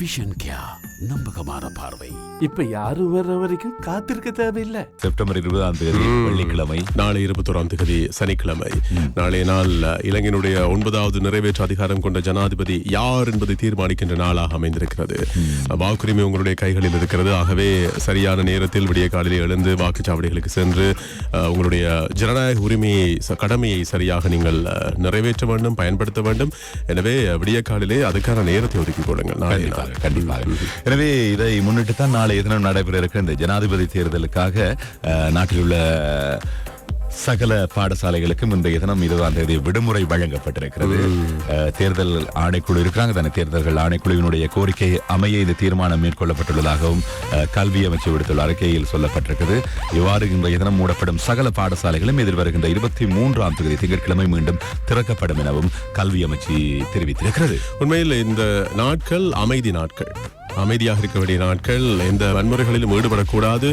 Vision क्या? நம்பகமான பார்வை. இப்ப யாரும் வர்ற வரைக்கும் காத்திருக்க தேவையில்லை. செப்டம்பர் இருபதாம் தேதி வெள்ளிக்கிழமை. நாளை இருபத்தோராம் தேதி சனிக்கிழமை. நாளைய நாள் இலங்கையினுடைய ஒன்பதாவது நிறைவேற்று அதிகாரம் கொண்ட ஜனாதிபதி யார் என்பதை தீர்மானிக்கின்ற நாளாக அமைந்திருக்கிறது. வாக்குரிமை உங்களுடைய கைகளில் இருக்கிறது. ஆகவே சரியான நேரத்தில் விடிய காலையில் எழுந்து வாக்குச்சாவடிகளுக்கு சென்று உங்களுடைய ஜனநாயக உரிமையை கடமையை சரியாக நீங்கள் நிறைவேற்ற வேண்டும் பயன்படுத்த வேண்டும். எனவே விடிய காலையிலே அதுக்கான நேரத்தை ஒதுக்கிக் கொள்ளுங்கள் கண்டிப்பாக எனவே இதை முன்னிட்டு தான் நாளைய தினம் நடைபெற இருக்கிற இந்த ஜனாதிபதி தேர்தலுக்காக நாட்டில் உள்ள சகல பாடசாலைகளுக்கும் இன்றைய தினம் இருபதாம் தேதி விடுமுறை வழங்கப்பட்டிருக்கிறது. தேர்தல் ஆணைக்குழு இருக்கிறாங்க. தானே தேர்தல்கள் ஆணைக்குழுவினுடைய கோரிக்கை அமைய இந்த தீர்மானம் மேற்கொள்ளப்பட்டுள்ளதாகவும் கல்வி அமைச்சு விடுத்துள்ள அறிக்கையில் சொல்லப்பட்டிருக்கிறது இவ்வாறு இன்றைய தினம் மூடப்படும் சகல பாடசாலைகளும் எதிர்வருகின்ற இருபத்தி மூன்றாம் தேதி திங்கட்கிழமை மீண்டும் திறக்கப்படும் எனவும் கல்வி அமைச்சு தெரிவித்திருக்கிறது. உண்மையில் இந்த நாட்கள் அமைதி நாட்கள். அமைதியாக இருக்க வேண்டிய நாட்கள். எந்த வன்முறைகளிலும் ஈடுபடக்கூடாது.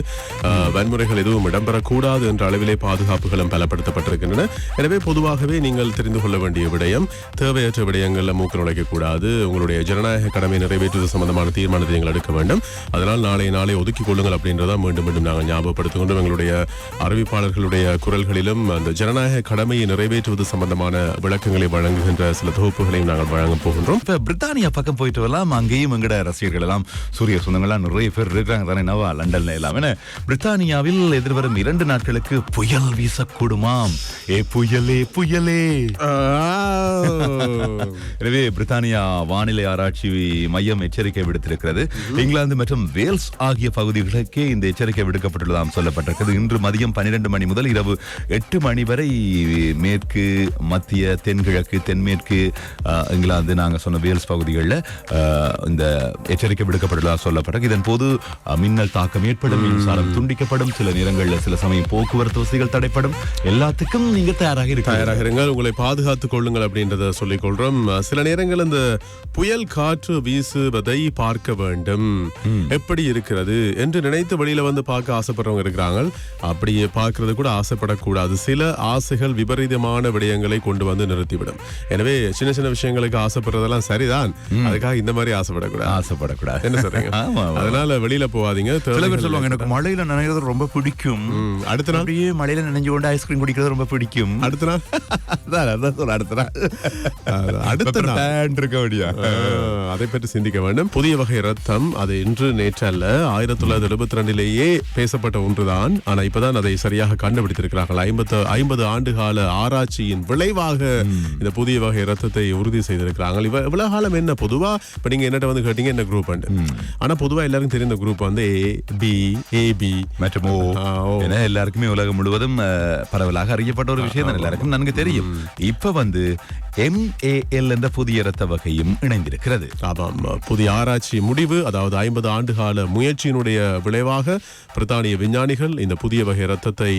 வன்முறைகள் எதுவும் இடம்பெறக்கூடாது என்ற அளவிலே பாதுகாப்புகளும் பலப்படுத்தப்பட்டிருக்கின்றன. எனவே பொதுவாகவே நீங்கள் தெரிந்து கொள்ள வேண்டிய விடயம் தேவையற்ற விடயங்களில் மூக்கு நுழைக்கக்கூடாது. உங்களுடைய ஜனநாயக கடமை நிறைவேற்றுவது சம்பந்தமான தீர்மானத்தை நீங்கள் எடுக்க வேண்டும். அதனால் நாளை நாளை ஒதுக்கிக் கொள்ளுங்கள் அப்படின்றத மீண்டும் மீண்டும் நாங்கள் ஞாபகப்படுத்திக் எங்களுடைய அறிவிப்பாளர்களுடைய குரல்களிலும் அந்த ஜனநாயக கடமையை நிறைவேற்றுவது சம்பந்தமான விளக்கங்களை வழங்குகின்ற சில தொகுப்புகளையும் நாங்கள் வழங்க போகின்றோம். பிரித்தானியா பக்கம் போயிட்டு வரலாம். அங்கேயும் எங்கட ரசிகர்கள் எல்லாம் சூரிய சொந்தங்கள்லாம் நிறைய பேர் இருக்கிறாங்க தானே நவா லண்டன்ல எல்லாம். என பிரித்தானியாவில் எதிர்வரும் இரண்டு நாட்களுக்கு புயல் வீசக்கூடுமாம். ஏ புயலே புயலே. எனவே பிரித்தானியா வானிலை ஆராய்ச்சி மையம் எச்சரிக்கை விடுத்திருக்கிறது. இங்கிலாந்து மற்றும் வேல்ஸ் ஆகிய பகுதிகளுக்கே இந்த எச்சரிக்கை விடுக்கப்பட்டுள்ளதாம் சொல்லப்பட்டிருக்கிறது. இன்று மதியம் பன்னிரண்டு மணி முதல் இரவு எட்டு மணி வரை மேற்கு மத்திய தென்கிழக்கு தென்மேற்கு இங்கிலாந்து நாங்க சொன்ன வேல்ஸ் பகுதிகளில் இந்த எச்சரிக்கை விடுக்கப்பட்டுள்ளதாக சொல்லப்பட்டிருக்கு இதன் போது மின்னல் தாக்கம் ஏற்படும் மின்சாரம் துண்டிக்கப்படும் சில நேரங்களில் சில சமயம் போக்குவரத்து வசதிகள் தடைப்படும். எல்லாத்துக்கும் நீங்க தயாராக இருக்க தயாராக இருங்கள் உங்களை பாதுகாத்துக் கொள்ளுங்கள் அப்படின்றத சொல்லிக் கொள்றோம் சில நேரங்கள் இந்த புயல் காற்று வீசுவதை பார்க்க வேண்டும். எப்படி இருக்கிறது என்று நினைத்து வெளியில வந்து பார்க்க ஆசைப்படுறவங்க இருக்கிறாங்க. அப்படி பார்க்கறது கூட ஆசைப்படக்கூடாது. சில ஆசைகள் விபரீதமான விடயங்களை கொண்டு வந்து நிறுத்திவிடும். எனவே சின்ன சின்ன விஷயங்களுக்கு ஆசைப்படுறதெல்லாம் சரிதான். அதுக்காக இந்த மாதிரி ஆசைப்படக்கூடாது. ஆசைப்படக்கூடாது. என்ன சொல்றீங்க. அதனால வெளியில போகாதீங்க. சில பேர் சொல்லுவாங்க எனக்கு மழையில நினைக்கிறது ரொம்ப பிடிக்கும். அடுத்த நாள்? அப்படியே மழையில நினைஞ்சு கொண்டு ஐஸ்கிரீம் குடிக்கிறது ரொம்ப பிடிக்கும். அடுத்த நாள்? அதான், சொல்ல, அடுத்த நாள். அடுத்த நாள். இருக்க முடியா அதை பற்றி சிந்திக்க வேண்டும். புதிய வகை ரத்தம் அது இன்று நேற்று அல்ல ஆயிரத்தி தொள்ளாயிரத்தி எழுபத்தி ரெண்டிலேயே பேசப்பட்ட ஒன்றுதான். ஆனா இப்பதான் அதை சரியாக கண்டுபிடித்திருக்கிறார்கள். ஐம்பத்து ஐம்பது ஆண்டு கால ஆராய்ச்சியின் விளைவாக இந்த புதிய வகை ரத்தத்தை உறுதி செய்திருக்கிறாங்க இவ இவ்வளவு காலம் என்ன பொதுவா? இப்ப நீங்க என்னட்ட வந்து கேட்டீங்க என்ன குரூப் ஆனா பொதுவா எல்லாருக்கும் தெரிந்த குரூப் வந்து ஏ பி ஏபி மற்றும் ஓ. என எல்லாருக்குமே உலகம் முழுவதும் பரவலாக அறியப்பட்ட ஒரு விஷயம் தான் எல்லாருக்கும் நன்கு தெரியும் இப்ப வந்து MAL என்ற புதிய இரத்த வகையும் இணைந்திருக்கிறது. ஆமாம். புதிய ஆராய்ச்சி முடிவு அதாவது ஐம்பது ஆண்டுகால முயற்சியினுடைய விளைவாக பிரித்தானிய விஞ்ஞானிகள் இந்த புதிய வகை ரத்தத்தை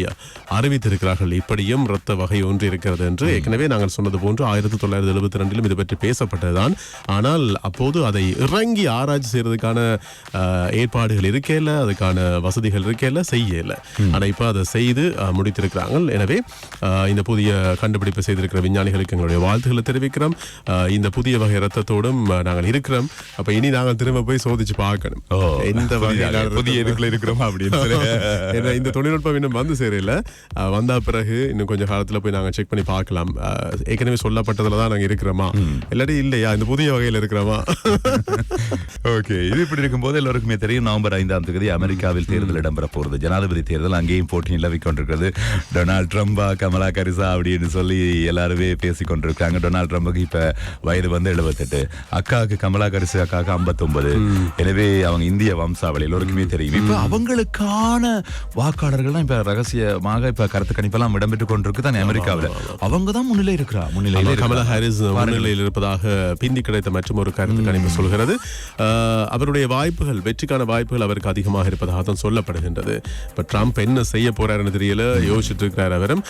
அறிவித்திருக்கிறார்கள். இப்படியும் இரத்த வகை ஒன்று இருக்கிறது என்று ஏற்கனவே நாங்கள் சொன்னது போன்று ஆயிரத்தி தொள்ளாயிரத்தி எழுபத்தி ரெண்டிலும் இது பற்றி பேசப்பட்டதுதான். ஆனால் அப்போது அதை இறங்கி ஆராய்ச்சி செய்யறதுக்கான ஏற்பாடுகள் இருக்கேல அதுக்கான வசதிகள் இருக்கேல செய்யல ஆனா இப்ப அதை செய்து முடித்திருக்கிறாங்க எனவே இந்த புதிய கண்டுபிடிப்பை செய்திருக்கிற விஞ்ஞானிகளுக்கு எங்களுடைய வாழ்த்துக்களை தெரிவிக்கிறோம். இந்த புதிய வகை ரத்தத்தோடும் நாங்கள் இருக்கிறோம். அப்ப இனி நாங்கள் திரும்ப போய் சோதிச்சு பார்க்கணும். எந்த புதிய- இதுக்குள்ள இருக்கிறோமா அப்படின்னு இந்த தொழில்நுட்பம் இன்னும் வந்து அஹ், வந்த பிறகு இன்னும் கொஞ்சம் காலத்துல போய் நாங்க செக் பண்ணி பார்க்கலாம். ஏற்கனவே சொல்லப்பட்டதுல தான் நாங்க இருக்கிறோமா? இல்லாட்டி இல்லையா? இந்த புதிய வகையில இருக்கிறோமா? ஓகே இது இப்படி இருக்கும்போது எல்லாருக்குமே தெரியும் நவம்பர் ஐந்தாம் தேதி அமெரிக்காவில் தேர்தல் இடம்பெற போறது ஜனாதிபதி தேர்தல் அங்கேயும் போட்டி நிலவிக் கொண்டிருக்கிறது. டொனால்ட் ட்ரம்பா கமலா கரிசா அப்படின்னு சொல்லி எல்லாருமே பேசிக் கொண்டிருக்காங்க டொனால்ட் ட்ரம்புக்கு இப்ப வயது வந்து எழுபத்தெட்டு. அக்காவுக்கு கமலா கரிசா அக்காவுக்கு 59 எனவே அவங்க இந்திய வம்சாவளி எல்லோருக்குமே தெரியும். இப்ப அவங்களுக்கான வாக்காளர்கள் தான் இப்ப ரகசியமாக இப்ப கருத்து கணிப்பெல்லாம் இடம்பெற்றுக் கொண்டிருக்கு தானே அமெரிக்காவில் அவங்க தான் முன்னிலை இருக்கிறா முன்னிலையில கமலா. ஹாரிஸ் முன்னிலையில் இருப்பதாக பிந்தி கிடைத்த மற்றும் ஒரு கருத்து கணிப்பு சொல்கிறது. அவருடைய வாய்ப்புகள் வெற்றிக்கான வாய்ப்புகள் அவருக்கு அதிகமாக இருப்பதாக தான் சொல்லப்படுகின்றது. இப்ப ட்ரம்ப் என்ன செய்ய போறாருன்னு தெரியல யோசிச்சுட்டு இருக்கிறார் அவரும்.